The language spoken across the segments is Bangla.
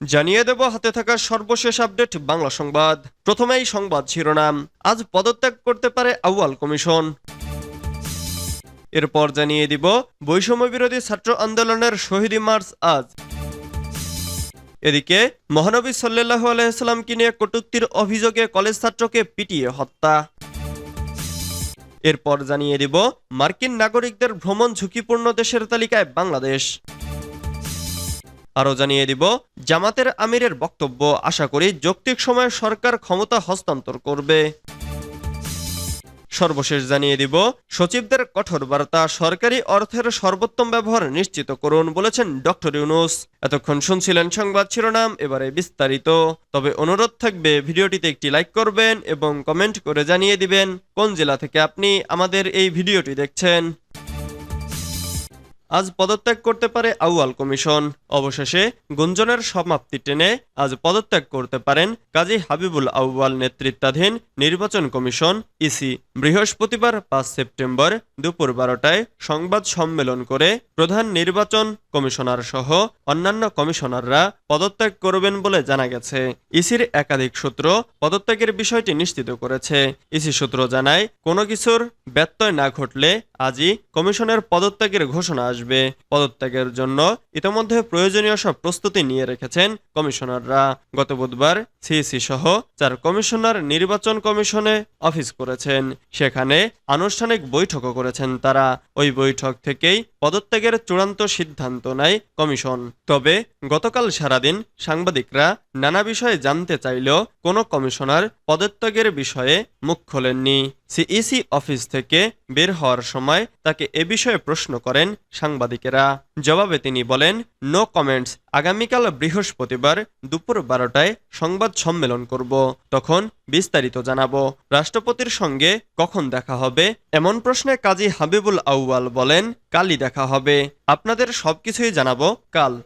জানিয়ে দেব হাতে থাকা সর্বশেষ আপডেট বাংলা সংবাদ। প্রথমেই সংবাদ শিরোনাম। আজ পদত্যাগ করতে পারে আউয়াল কমিশন। এরপর জানিয়ে দিব, বৈষম্য বিরোধী ছাত্র আন্দোলনের শহীদ মার্চ আজ। এদিকে, মহানবী সাল্লাল্লাহু আলাইসাল্লামকে নিয়ে কটুক্তির অভিযোগে কলেজ ছাত্রকে পিটিয়ে হত্যা। এরপর জানিয়ে দিব, মার্কিন নাগরিকদের ভ্রমণ ঝুঁকিপূর্ণ দেশের তালিকায় বাংলাদেশ। আরও জানিয়ে দিব, জামাতের আমিরের বক্তব্য, আশা করি যৌক্তিক সময়ে সরকার ক্ষমতা হস্তান্তর করবে। সর্বশেষ জানিয়ে দিব, সচিবদের কঠোর বার্তা, সরকারি অর্থের সর্বোত্তম ব্যবহার নিশ্চিত করুন বলেছেন ডক্টর ইউনুস। এতক্ষণ শুনছিলেন সংবাদ শিরোনাম, এবারে বিস্তারিত। তবে অনুরোধ থাকবে, ভিডিওটিতে একটি লাইক করবেন এবং কমেন্ট করে জানিয়ে দিবেন, কোন জেলা থেকে আপনি আমাদের এই ভিডিওটি দেখছেন। আজ পদত্যাগ করতে পারে আউয়াল কমিশন। অবশেষে গুঞ্জনের সমাপ্তি টেনে আজ পদত্যাগ করতে পারেন কাজী হাবিবুল আউয়াল নেতৃত্বাধীন নির্বাচন কমিশন, ইসি। বৃহস্পতিবার পাঁচ সেপ্টেম্বর দুপুর বারোটায় সংবাদ সম্মেলন করে প্রধান নির্বাচন কমিশনার সহ অন্যান্য কমিশনাররা পদত্যাগ করবেন বলে জানা গেছে। ইসির একাধিক সূত্র পদত্যাগের বিষয়টি নিশ্চিত করেছে। ইসি সূত্র জানায়, কোনো কিছুর ব্যত্যয় না ঘটলে আজই কমিশনের পদত্যাগের ঘোষণা আসবে। পদত্যাগের জন্য ইতোমধ্যে প্রয়োজনীয় সব প্রস্তুতি নিয়ে রেখেছেন কমিশনাররা। গত বুধবার সিইসি সহ চার কমিশনার নির্বাচন কমিশনে অফিস করেছেন। সেখানে আনুষ্ঠানিক বৈঠকও করেছেন তারা। ওই বৈঠক থেকেই পদত্যাগের চূড়ান্ত সিদ্ধান্ত নেয় কমিশন। তবে গতকাল সারাদিন সাংবাদিকরা নানা বিষয়ে জানতে চাইলেও কোনো কমিশনার পদত্যাগের বিষয়ে মুখ খোলেননি। সিইসি অফিস থেকে বের হওয়ার সময় তাকে এ বিষয়ে প্রশ্ন করেন সাংবাদিকেরা। জবাবে তিনি বলেন নো কমেন্টস আগামীকাল বৃহস্পতিবার দুপুর বারোটায় সংবাদ সম্মেলন করব। তখন বিস্তারিত জানাব। রাষ্ট্রপতির সঙ্গে কখন দেখা হবে? এমন প্রশ্নে কাজী হাবিবুল আউয়াল বলেন, কালই দেখা হবে। আপনাদের সবকিছুই জানাব কাল।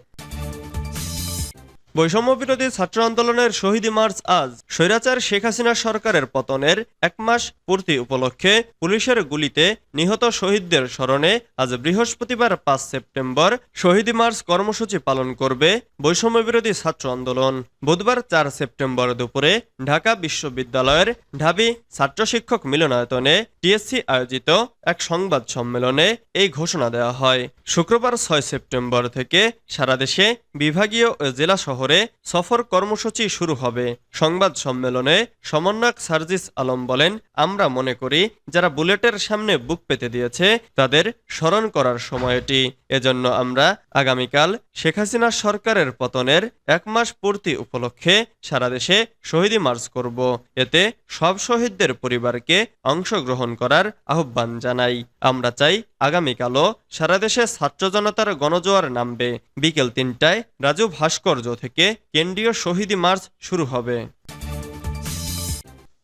বৈষম্য বিরোধী ছাত্র আন্দোলনের শহীদ মার্চ আজ স্বৈরাচার শেখ হাসিনা সরকারের পতনের এক মাস পূর্তি উপলক্ষে পুলিশের গুলিতে নিহত শহীদদের স্মরণে আজ বৃহস্পতিবার পাঁচ সেপ্টেম্বর শহীদ মার্চ কর্মসূচি পালন করবে বৈষম্য বিরোধী ছাত্র আন্দোলন। বুধবার চার সেপ্টেম্বর দুপুরে ঢাকা বিশ্ববিদ্যালয়ের ঢাবি ছাত্র শিক্ষক মিলনায়তনে টিএসসি আয়োজিত এক সংবাদ সম্মেলনে এই ঘোষণা দেওয়া হয়। শুক্রবার ছয় সেপ্টেম্বর থেকে সারা দেশে বিভাগীয় জেলা শহরে সফর কর্মসূচি শুরু হবে। সংবাদ সম্মেলনে সমন্বয়ক সার্জিস আলম বলেন, আমরা মনে করি, যারা বুলেটের সামনে বুক পেতে দিয়েছে, তাদের স্মরণ করার সময় এটি। এজন্য আমরা আগামীকাল শেখ হাসিনা সরকারের পতনের এক মাস পূর্তি উপলক্ষে সারা দেশে শহীদি মার্চ করব। এতে সব শহীদদের পরিবারকে অংশগ্রহণ করার আহ্বান জানাই। আমরা চাই আগামীকালও সারা দেশে ছাত্র জনতার গণজোয়ার নামবে। বিকেল তিনটায় রাজু ভাস্কর্য থেকে কেন্দ্রীয় শহীদ মার্চ শুরু হবে।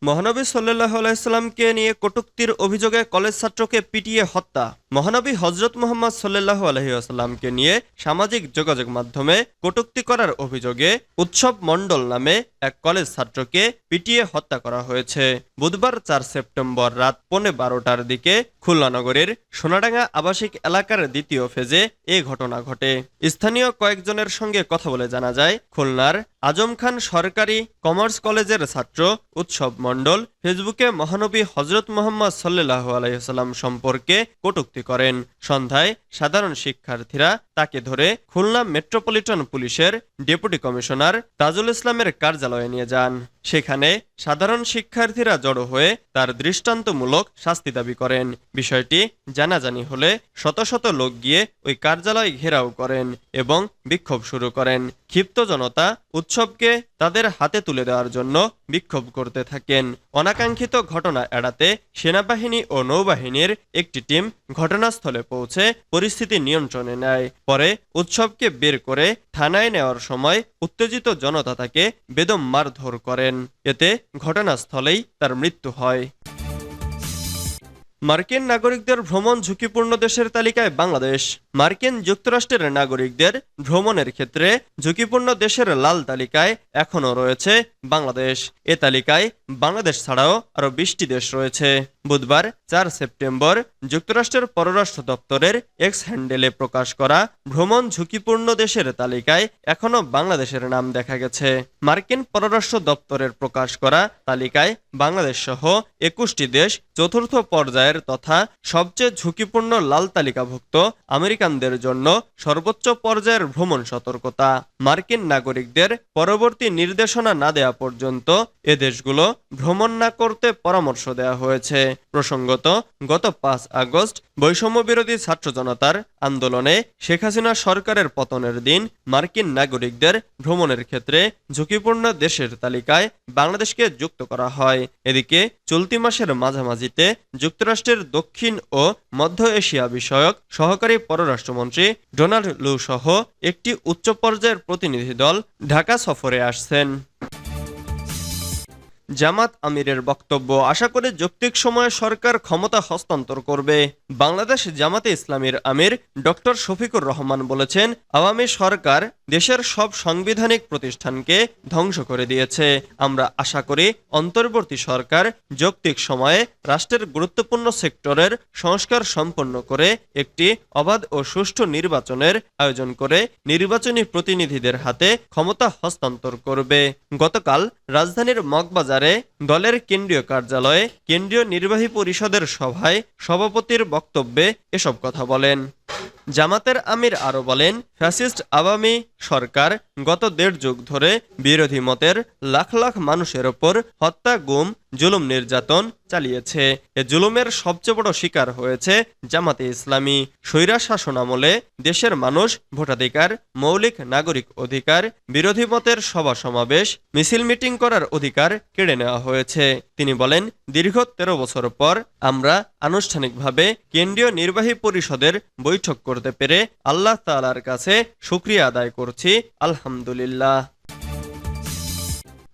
মহানবী সাল্লাহ আলাইসাল্লামকে নিয়ে কটুক্তির অভিযোগে কলেজ ছাত্রকে পিটিয়ে হত্যা। মহানবী হজরত মোহাম্মদ সাল্লাহ আলহিউসাল্লামকে নিয়ে সামাজিক যোগাযোগ মাধ্যমে কটুক্তি করার অভিযোগে উৎসব মণ্ডল নামে এক কলেজ ছাত্রকে পিটিয়ে হত্যা করা হয়েছে। বুধবার চার সেপ্টেম্বর রাত পৌনে বারোটার দিকে খুলনা নগরীর সোনাডাঙ্গা আবাসিক এলাকার দ্বিতীয় ফেজে এ ঘটনা ঘটে। স্থানীয় কয়েকজনের সঙ্গে কথা বলে জানা যায়, খুলনার আজম খান সরকারি কমার্স কলেজের ছাত্র, উৎসব মণ্ডল, ফেসবুকে মহানবী হজরত মোহাম্মদ সাল্লাহ আলাইসাল্লাম সম্পর্কে কটুক্তি করেন। সন্ধ্যায় সাধারণ শিক্ষার্থীরা তাকে ধরে খুলনা মেট্রোপলিটন পুলিশের ডেপুটি কমিশনার তাজুল ইসলামের কার্যালয়ে নিয়ে যান। সেখানে সাধারণ শিক্ষার্থীরা জড়ো হয়ে তার দৃষ্টান্তমূলক শাস্তি দাবি করেন। বিষয়টি জানাজানি হলে শত শত লোক গিয়ে ওই কার্যালয় ঘেরাও করেন এবং বিক্ষোভ শুরু করেন। ক্ষিপ্ত জনতা উৎসবকে তাদের হাতে তুলে দেওয়ার জন্য বিক্ষোভ করতে থাকেন। অনাকাঙ্ক্ষিত ঘটনা এড়াতে সেনাবাহিনী ও নৌবাহিনীর একটি টিম ঘটনাস্থলে পৌঁছে পরিস্থিতি নিয়ন্ত্রণে নেয়। পরে উৎসবকে বের করে থানায় নেওয়ার সময় উত্তেজিত জনতা তাকে বেদম মারধর করেন। এতে ঘটনাস্থলেই তার মৃত্যু হয়। মার্কিন নাগরিকদের ভ্রমণ ঝুঁকিপূর্ণ দেশের তালিকায় বাংলাদেশ। মার্কিন যুক্তরাষ্ট্রের নাগরিকদের ভ্রমণের ক্ষেত্রে ঝুঁকিপূর্ণ দেশের লাল তালিকায় এখনও রয়েছে বাংলাদেশ। এ তালিকায় বাংলাদেশ ছাড়াও আরও বিশটি দেশ রয়েছে। বুধবার চার সেপ্টেম্বর যুক্তরাষ্ট্রের পররাষ্ট্র দপ্তরের এক্স হ্যান্ডেলে প্রকাশ করা ভ্রমণ ঝুঁকিপূর্ণ দেশের তালিকায় এখনও বাংলাদেশের নাম দেখা গেছে। মার্কিন পররাষ্ট্র দপ্তরের প্রকাশ করা তালিকায় বাংলাদেশ সহ একুশটি দেশ চতুর্থ পর্যায়ের তথা সবচেয়ে ঝুঁকিপূর্ণ লাল তালিকাভুক্ত আমেরিকানদের জন্য সর্বোচ্চ পর্যায়ের ভ্রমণ সতর্কতা। মার্কিন নাগরিকদের পরবর্তী নির্দেশনা না দেওয়া পর্যন্ত এ দেশগুলো ভ্রমণ না করতে পরামর্শ দেওয়া হয়েছে। প্রসঙ্গত, গত পাঁচ আগস্ট বৈষম্য বিরোধী ছাত্র জনতার আন্দোলনে শেখ হাসিনা সরকারের পতনের দিন মার্কিন নাগরিকদের ভ্রমণের ক্ষেত্রে ঝুঁকিপূর্ণ দেশের তালিকায় বাংলাদেশকে যুক্ত করা হয়। এদিকে, চলতি মাসের মাঝামাঝিতে যুক্তরাষ্ট্রের দক্ষিণ ও মধ্য এশিয়া বিষয়ক সহকারী পররাষ্ট্রমন্ত্রী ডোনাল্ড লু সহ একটি উচ্চ পর্যায়ের প্রতিনিধি দল ঢাকা সফরে আসছেন। জামাত আমিরের বক্তব্য। আশা করে যৌক্তিক সময়ে সরকার ক্ষমতা হস্তান্তর করবে। বাংলাদেশ জামাতে ইসলামীর আমির ডক্টর শফিকুর রহমান বলেছেন, আওয়ামী সরকার দেশের সব সাংবিধানিক প্রতিষ্ঠানকে ধ্বংস করে দিয়েছে। আমরা আশা করি অন্তর্বর্তী সরকার যৌক্তিক সময়ে রাষ্ট্রের গুরুত্বপূর্ণ সেক্টরের সংস্কার সম্পন্ন করে একটি অবাধ ও সুষ্ঠু নির্বাচনের আয়োজন করে নির্বাচনী প্রতিনিধিদের হাতে ক্ষমতা হস্তান্তর করবে। গতকাল রাজধানীর মগবাজারে দলের কেন্দ্রীয় কার্যালয়ে কেন্দ্রীয় নির্বাহী পরিষদের সভায় সভাপতির বক্তব্যে এসব কথা বলেন। জামাতের আমির আরও বলেন, ফ্যাসিস্ট আওয়ামী সরকার গত দেড় যুগ ধরে বিরোধী মতের লাখ লাখ মানুষের ওপর হত্যা, গুম, জুলুম নির্যাতন চালিয়েছে। এ জুলুমের সবচেয়ে বড় শিকার হয়েছে জামাতে ইসলামী। স্বৈরা শাসন আমলে দেশের মানুষ ভোটাধিকার, মৌলিক নাগরিক অধিকার, বিরোধী মতের সভা সমাবেশ, মিছিল মিটিং করার অধিকার কেড়ে নেওয়া হয়েছে। তিনি বলেন, দীর্ঘ তেরো বছর পর আমরা আনুষ্ঠানিকভাবে কেন্দ্রীয় নির্বাহী পরিষদের বৈঠক করতে পেরে আল্লাহ তাআলার কাছে শুক্রিয়া আদায় করছি, আলহামদুলিল্লাহ।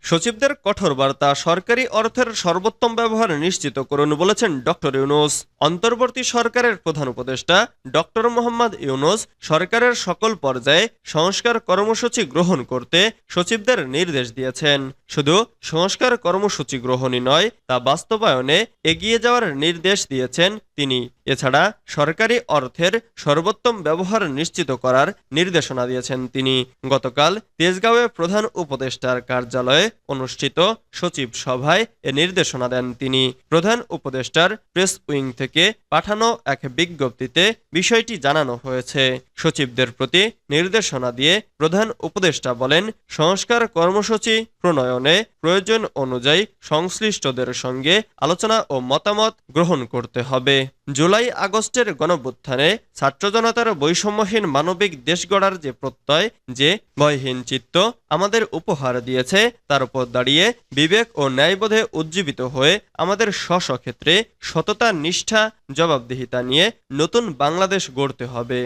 সচিবদের কঠোর বার্তা সরকারি অর্থের সর্বোত্তম ব্যবহার নিশ্চিত করুন বলেছেন ডক্টর ইউনুস। অন্তর্বর্তী সরকারের প্রধান উপদেষ্টা ডক্টর মোহাম্মদ ইউনুস সরকারের সকল পর্যায়ে সংস্কার কর্মসূচি গ্রহণ করতে সচিবদের নির্দেশ দিয়েছেন। শুধু সংস্কার কর্মসূচি গ্রহণই নয়, তা বাস্তবায়নে এগিয়ে যাওয়ার নির্দেশ দিয়েছেন তিনি এছাড়া সরকারি অর্থের সর্বোত্তম ব্যবহার নিশ্চিত করার নির্দেশনা দিয়েছেন। তিনি গতকাল তেজগাঁওয়ে প্রধান উপদেষ্টার কার্যালয়ে অনুষ্ঠিত সচিব সভায় এ নির্দেশনা দেন। তিনি প্রধান উপদেষ্টার প্রেস উইং থেকে পাঠানো এক বিজ্ঞপ্তিতে বিষয়টি জানানো হয়েছে। সচিবদের প্রতি নির্দেশনা দিয়ে প্রধান উপদেষ্টা বলেন, সংস্কার কর্মসূচি প্রণয়নে প্রয়োজন অনুযায়ী সংশ্লিষ্টদের সঙ্গে আলোচনা ও মতামত গ্রহণ করতে হবে। জুলাই আগস্টের গণভ্যুত্থানে ছাত্র জনতার বৈষম্যহীন মানবিক দেশ গড়ার যে প্রত্যয়, যে ভয়হীন চিত্ত আমাদের উপহার দিয়েছে, তার উপর দাঁড়িয়ে বিবেক ও ন্যায়বোধে উজ্জীবিত হয়ে আমাদের স্ব সততা, নিষ্ঠা, জবাবদিহিতা নিয়ে নতুন বাংলাদেশ গড়তে হবে।